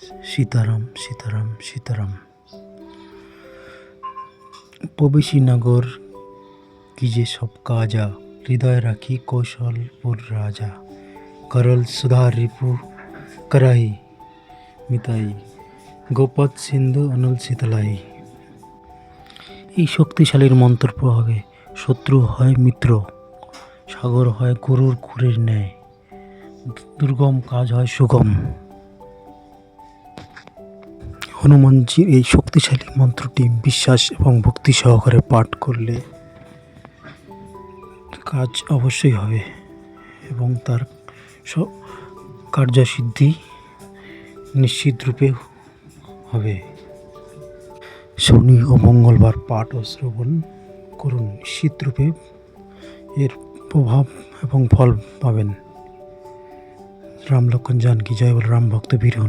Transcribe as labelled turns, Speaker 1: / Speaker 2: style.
Speaker 1: সীতারাম সীতারাম সীতারাম। প্রবেশী নগর কি যে সব কাজা, হৃদয় রাখি কৌশলপুর রাজা। করল সুধা রিপু, করাই মিতাই গোপদ সিন্ধু, অনল শীতলাই। এই শক্তিশালীর মন্ত্র প্রভাবে শত্রু হয় মিত্র, সাগর হয় গরুর খুরের ন্যায়, দুর্গম কাজ হয় সুগম। হনুমানজির এই শক্তিশালী মন্ত্রটি বিশ্বাস এবং ভক্তি সহকারে পাঠ করলে কাজ অবশ্যই হবে এবং তার কার্যসিদ্ধি নিশ্চিত রূপে হবে। শনি ও মঙ্গলবার পাঠ ও শ্রবণ করুন, নিশ্চিত রূপে এর প্রভাব এবং ফল পাবেন। রাম লক্ষণ জানকি জয় বল রাম ভক্ত বীর